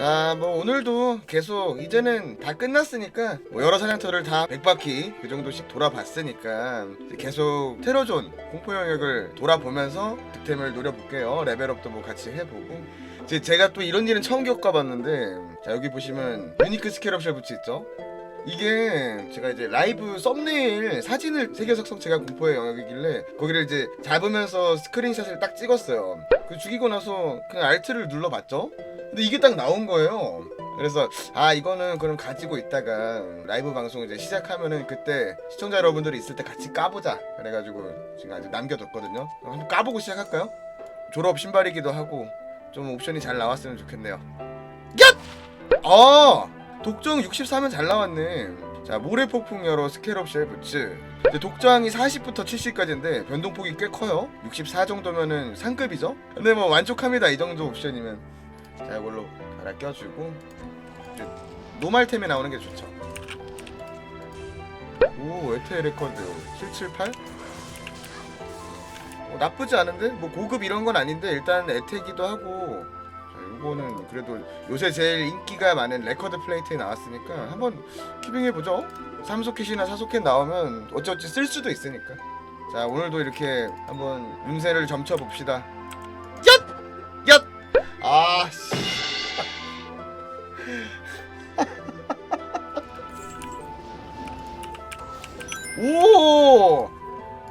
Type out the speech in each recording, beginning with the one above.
자, 뭐 오늘도 계속 이제는 다 끝났으니까 뭐 여러 사냥터를 다 100바퀴 그 정도씩 돌아봤으니까 계속 테러존 공포 영역을 돌아보면서 득템을 노려볼게요. 레벨업도 뭐 같이 해보고. 제가 또 이런 일은 처음 겪어봤는데 자 여기 보시면 유니크 스케럽쉘 붙이 있죠. 이게 제가 이제 라이브 썸네일 사진을 세계 석성체가 공포의 영역이길래 거기를 이제 잡으면서 스크린샷을 딱 찍었어요. 그 죽이고 나서 그냥 알트를 눌러봤죠. 근데 이게 딱 나온 거예요. 그래서 아 이거는 그럼 가지고 있다가 라이브 방송 이제 시작하면은 그때 시청자 여러분들이 있을 때 같이 까보자. 그래가지고 지금 아직 남겨뒀거든요. 한번 까보고 시작할까요? 졸업 신발이기도 하고 좀 옵션이 잘 나왔으면 좋겠네요. 얏! 어 독정 64면 잘 나왔네. 자 모래폭풍 여러 스케럽 쉘 부츠. 근데 독장이 40부터 70까지인데 변동폭이 꽤 커요. 64 정도면은 상급이죠. 근데 뭐 만족합니다 이 정도 옵션이면. 자 이걸로 갈아 껴주고 이제 노말템이 나오는 게 좋죠. 오 에테 레코드 778. 어, 나쁘지 않은데 뭐 고급 이런 건 아닌데 일단 에테기도 하고 자, 이거는 그래도 요새 제일 인기가 많은 레코드 플레이트에 나왔으니까 한번 키빙해 보죠. 삼소켓이나 사소켓 나오면 어찌어찌 쓸 수도 있으니까. 자 오늘도 이렇게 한번 운세를 점쳐 봅시다. 얏! 얏! 아 씨. 오!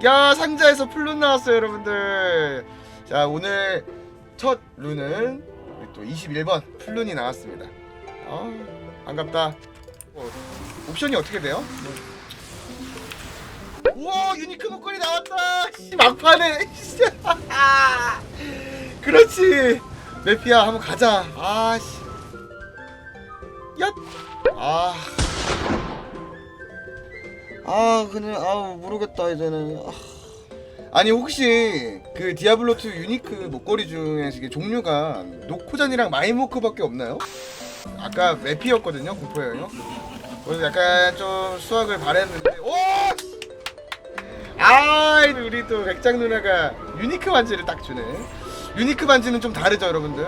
야 상자에서 플룬 나왔어요 여러분들 자 오늘 첫 룬은 또 21번 플룬이 나왔습니다 아 반갑다 어, 옵션이 어떻게 돼요? 우와 유니크 목걸이 나왔다 씨, 막판에 씨. 그렇지 메피야 한번 가자 아씨 얏! 아아 그냥 아 모르겠다 이제는 아. 아니 혹시 그 디아블로2 유니크 목걸이 중에 종류가 노코잔이랑 마이모크밖에 없나요? 아까 맵피였거든요 공포예요 그래서 약간 좀 수학을 바랬는데 오! 아 우리 또 백장 누나가 유니크 반지를 딱 주네 유니크 반지는 좀 다르죠 여러분들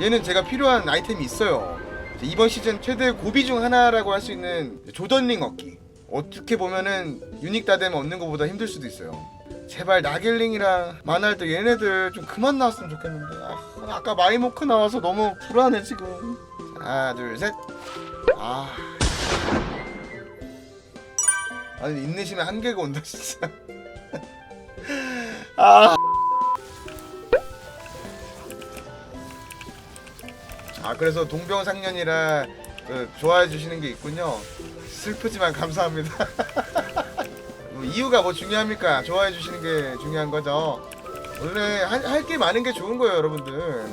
얘는 제가 필요한 아이템이 있어요 이번 시즌 최대 고비 중 하나라고 할 수 있는 조던링 얻기 어떻게 보면은 유닉 다뎀 얻는 것보다 힘들 수도 있어요. 제발 나길링이랑 마날도 얘네들 좀 그만 나왔으면 좋겠는데. 아, 아까 마이모크 나와서 너무 불안해 지금. 하나 둘 셋. 아. 아니 인내심에 한계가 온다 진짜. 아. 아 그래서 동병상련이라 그, 좋아해 주시는 게 있군요. 슬프지만 감사합니다. 뭐 이유가 뭐 중요합니까? 좋아해 주시는 게 중요한 거죠. 원래 할 게 많은 게 좋은 거예요, 여러분들.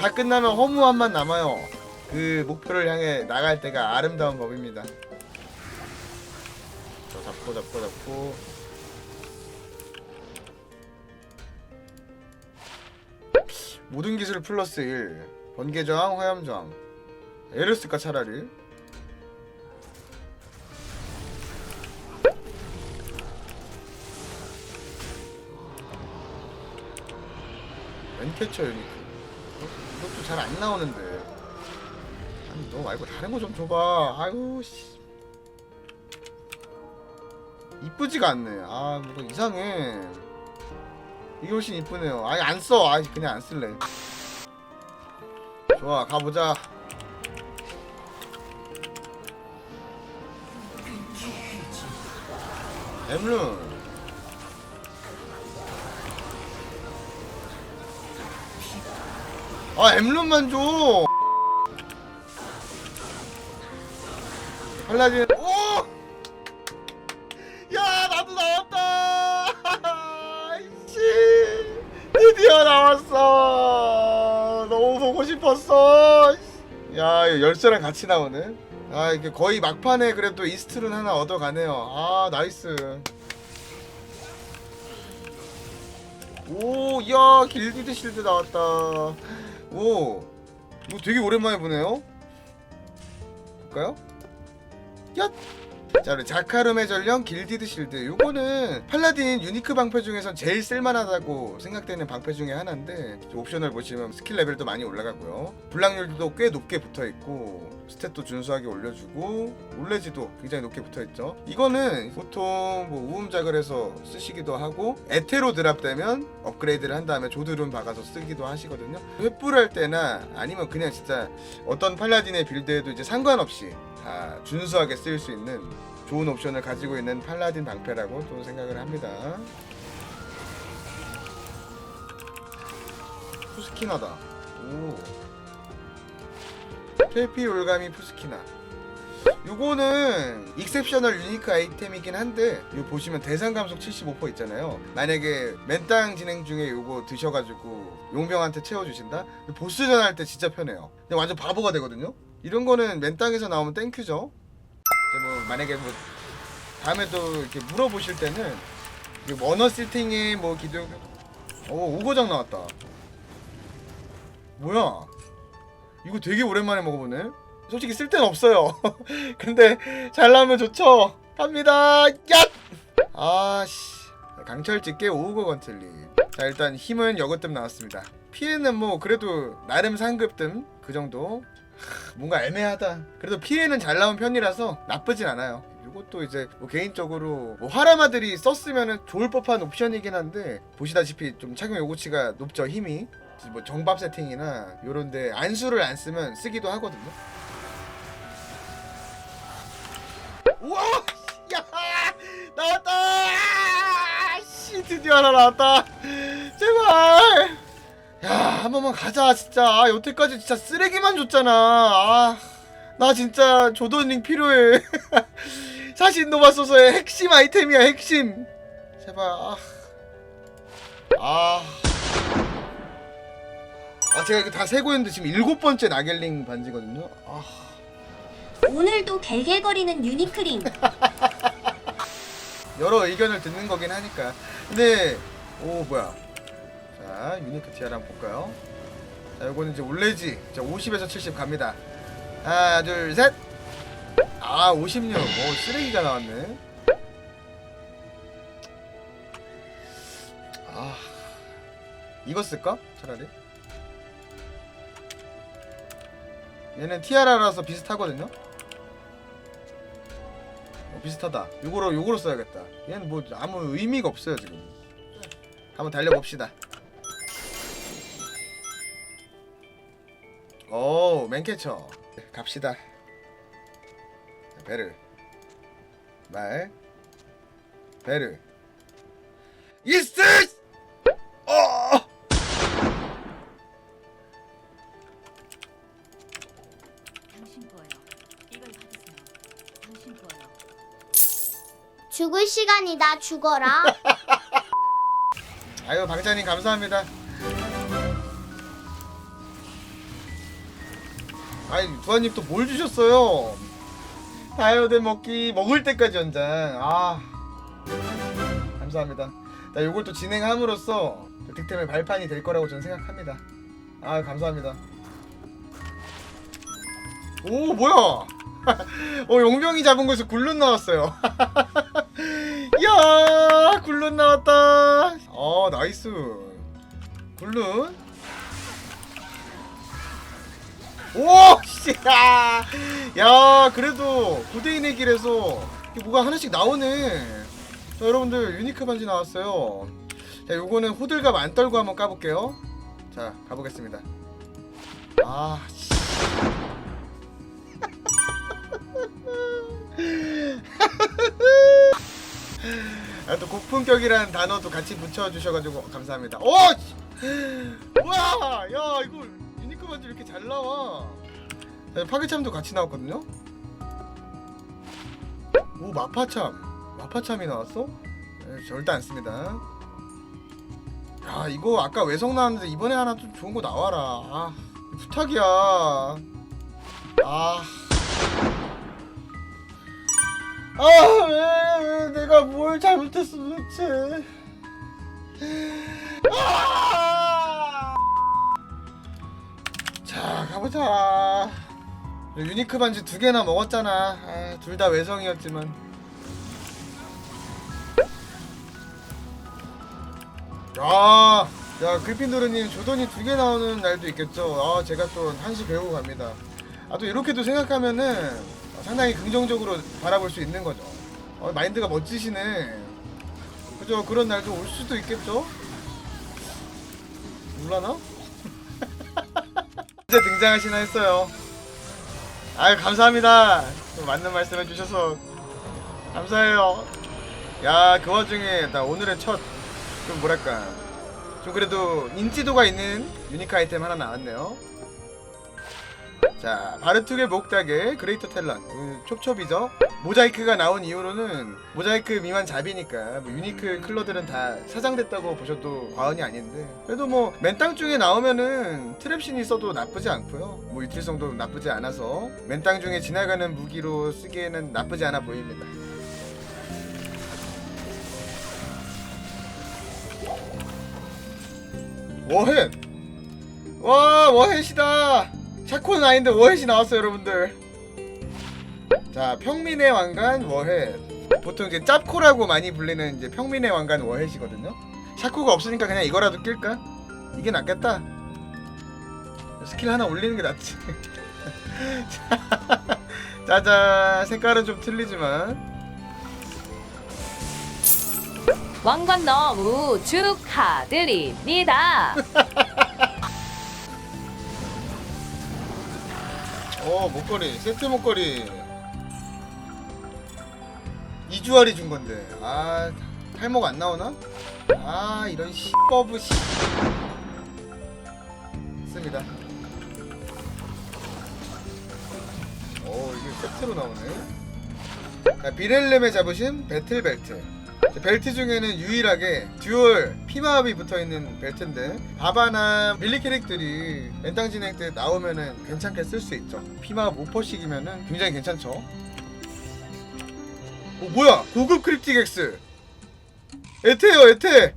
다 끝나면 허무함만 남아요. 그 목표를 향해 나갈 때가 아름다운 법입니다. 저 잡고 잡고 잡고. 모든 기술 플러스 1 번개 저항 화염 저항 에르스까 차라리 왼캐쳐 유니크 어? 이것도 잘 안 나오는데. 아니 너 말고 다른 거 좀 줘봐. 아유 씨. 이쁘지가 않네. 아 뭔가 이상해. 이게 훨씬 이쁘네요. 아니 안 써. 아 그냥 안 쓸래. 좋아 가보자. 엠룬 아 엠룬만 줘. 팔라딘. 오! 야 나도 나왔다. 씨. 드디어 나왔어. 너무 보고 싶었어. 야 열쇠랑 같이 나오네. 아 이게 거의 막판에 그래도 이스트룬 하나 얻어가네요. 아 나이스. 오야 길디드 실드 나왔다 오 이거 되게 오랜만에 보네요 볼까요? 야 자 우리 자카름의 전령 길디드 실드. 요거는 팔라딘 유니크 방패 중에선 제일 쓸만하다고 생각되는 방패 중에 하나인데 옵션을 보시면 스킬 레벨도 많이 올라가고요. 불락률도 꽤 높게 붙어있고 스탯도 준수하게 올려주고 올레지도 굉장히 높게 붙어있죠. 이거는 보통 뭐 우음작을 해서 쓰시기도 하고 에테로 드랍되면 업그레이드를 한 다음에 조드룸 박아서 쓰기도 하시거든요. 횃불 할 때나 아니면 그냥 진짜 어떤 팔라딘의 빌드에도 이제 상관없이 다 준수하게 쓰일 수 있는 좋은 옵션을 가지고 있는 팔라딘 방패라고 또 생각을 합니다. 푸스키나다. 오. 페피 올가미 푸스키나. 요거는 익셉셔널 유니크 아이템이긴 한데 요 보시면 대상 감속 75% 있잖아요. 만약에 맨땅 진행 중에 요거 드셔가지고 용병한테 채워주신다? 보스전 할 때 진짜 편해요. 근데 완전 바보가 되거든요. 이런 거는 맨땅에서 나오면 땡큐죠. 뭐 만약에 뭐 다음에도 이렇게 물어보실 때는 언어 세팅에 뭐 기둥 오 오고장 나왔다. 뭐야? 이거 되게 오랜만에 먹어보네. 솔직히 쓸 데는 없어요. 근데 잘 나오면 좋죠. 갑니다. 야! 아씨. 강철 집게 오우거 건틀리. 자 일단 힘은 여거뜸 나왔습니다. 피해는 뭐 그래도 나름 상급뜸 그 정도. 하, 뭔가 애매하다. 그래도 피해는 잘 나온 편이라서 나쁘진 않아요. 이것도 이제 뭐 개인적으로 뭐 화라마들이 썼으면 좋을 법한 옵션이긴 한데 보시다시피 좀 착용 요구치가 높죠 힘이 뭐 정밥 세팅이나 요런데 안수를 안 쓰면 쓰기도 하거든요. 우와! 야! 나왔다! 씨 드디어 하나 나왔다. 제발! 야, 한 번만 가자, 진짜. 아, 여태까지 진짜 쓰레기만 줬잖아. 아, 나 진짜 조던링 필요해. 사신노바 소서의 핵심 아이템이야, 핵심. 제발, 아. 아. 아, 제가 이거 다 세고 있는데 지금 일곱 번째 나겔링 반지거든요. 아. 오늘도 개개거리는 유니크링 여러 의견을 듣는 거긴 하니까. 근데 오 뭐야? 자 유니크 티아라 한번 볼까요? 자 요거는 이제 올레지. 자 50에서 70 갑니다. 하나 둘 셋. 아 56. 오 쓰레기가 나왔네. 아 이거 쓸까? 차라리. 얘는 티아라라서 비슷하거든요. 어, 비슷하다. 요거로 요거로 써야겠다. 얘는 뭐 아무 의미가 없어요 지금. 한번 달려봅시다. 맨캐쳐 갑시다. 베르 말 베르 이스 어 당신 거예요. 이걸 받으세요. 당신 거예요. 죽을 시간이다 죽어라 아유 방장님 감사합니다. 아니 두아님 또 뭘 주셨어요? 다이어드 먹기 먹을 때까지 연장. 아 감사합니다. 나 요걸 또 진행함으로써 그 득템의 발판이 될 거라고 저는 생각합니다. 아 감사합니다. 오 뭐야? 어 용병이 잡은 거에서 굴룬 나왔어요. 야 굴룬 나왔다. 어 나이스. 굴룬. 오 씨. 야, 야 그래도 고대인의 길에서 뭐가 하나씩 나오네. 자 여러분들 유니크 반지 나왔어요. 자 요거는 호들갑 안 떨고 한번 까볼게요. 자 가보겠습니다. 아 씨. 아, 또 고품격이라는 단어도 같이 붙여주셔가지고 감사합니다. 오! 씨! 뭐야! 야, 이거 반지 이렇게 잘 나와. 자, 파괴참도 같이 나왔거든요? 오, 마파참. 마파참이 나왔어? 네, 절대 안 씁니다. 야, 이거 아까 외성 나왔는데 이번에 하나 좀 좋은 거 나와라. 아, 부탁이야. 아. 아, 왜, 왜 내가 뭘 잘못했어 도대체. 아! 가보자. 유니크 반지 두 개나 먹었잖아. 아, 둘 다 외성이었지만. 야, 야 글핀도르님 조던이 두 개 나오는 날도 있겠죠. 아 제가 또 한시 배우고 갑니다. 아 또 이렇게도 생각하면은 상당히 긍정적으로 바라볼 수 있는 거죠. 어, 마인드가 멋지시네. 그죠? 그런 날도 올 수도 있겠죠? 몰라나? 이제 등장하시나 했어요. 아유 감사합니다. 또 맞는 말씀 해주셔서 감사해요. 야 그 와중에 나 오늘의 첫 좀 뭐랄까 좀 그래도 인지도가 있는 유니크 아이템 하나 나왔네요. 자 바르투의 목닥에 그레이터 텔런 음, 촉촉이죠. 모자이크가 나온 이후로는 모자이크 미만 잡이니까 뭐 유니크 클러들은 다 사장됐다고 보셔도 과언이 아닌데 그래도 뭐 맨땅 중에 나오면은 트랩신이 써도 나쁘지 않고요. 뭐 유틸성도 나쁘지 않아서 맨땅 중에 지나가는 무기로 쓰기에는 나쁘지 않아 보입니다. 워헷! 와 워헷이다! 샤코는 아닌데 워헷이 나왔어요 여러분들. 자 평민의 왕관 워헷 보통 이제 짭코라고 많이 불리는 이제 평민의 왕관 워헷이거든요. 샤코가 없으니까 그냥 이거라도 낄까? 이게 낫겠다. 스킬 하나 올리는 게 낫지. 자, 짜잔 색깔은 좀 틀리지만. 왕관 너무 축하드립니다. 어 목걸이. 세트 목걸이. 이주알이 준 건데. 아 탈목 안 나오나? 아 이런 씨버브 씨. 씁니다. 오 이게 세트로 나오네. 자, 비렐렘에 잡으신 배틀벨트. 자, 벨트 중에는 유일하게 듀얼 피마압이 붙어있는 벨트인데 바바나 밀리 캐릭들이 맨땅 진행 때 나오면은 괜찮게 쓸 수 있죠. 피마압 5%씩이면은 굉장히 괜찮죠. 오 뭐야? 고급 크립틱 X. 에테요 에테.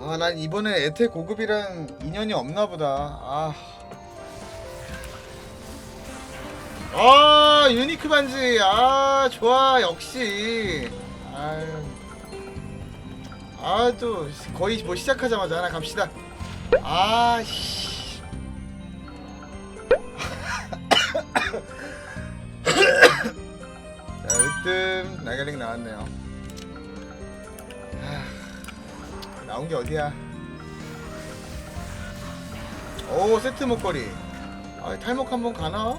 아난 이번에 에테 고급이랑 인연이 없나 보다. 아 아 유니크 반지. 아 좋아 역시. 아또 거의 뭐 시작하자마자 하나 갑시다. 아씨. 자 으뜸. 나가링 나왔네요. 하, 나온 게 어디야? 오 세트 목걸이. 아 탈목 한번 가나?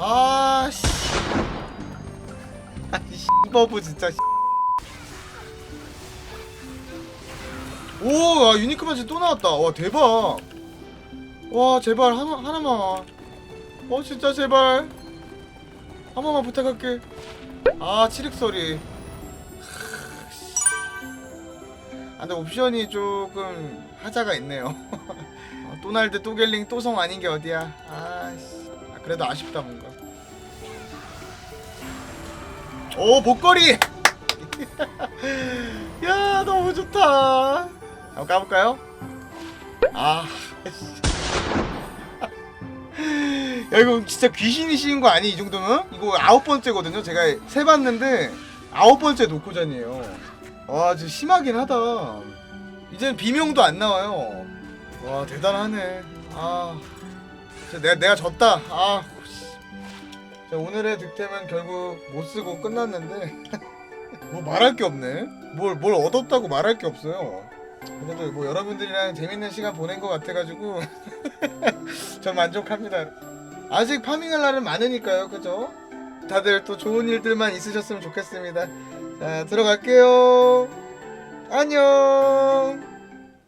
아, 씨. 아니, 씨버브 진짜. 씨. 오, 아, 유니크 반지 또 나왔다. 와, 대박. 와, 제발 하나 하나만. 어, 진짜 제발. 한 번만 부탁할게. 아, 칠흑 소리. 아, 근데 옵션이 조금 하자가 있네요. 어, 또날드, 또겔링, 또성 아닌 게 어디야? 아, 씨. 아, 그래도 아쉽다 뭔가. 오 목걸이. 야 너무 좋다. 한번 까볼까요? 아. 야 이거 진짜 귀신이 씌인 거 아니 이 정도면? 이거 아홉 번째거든요. 제가 세 봤는데 아홉 번째 노코전이에요. 와 진짜 심하긴 하다. 이제는 비명도 안 나와요. 와 대단하네. 아. 내가 내가 졌다. 아. 씨. 자, 오늘의 득템은 결국 못 쓰고 끝났는데 뭐 말할 게 없네. 뭘 뭘 얻었다고 말할 게 없어요. 그래도 뭐 여러분들이랑 재밌는 시간 보낸 것 같아가지고 전 만족합니다. 아직 파밍할 날은 많으니까요, 그죠? 다들 또 좋은 일들만 있으셨으면 좋겠습니다. 자, 들어갈게요. 안녕.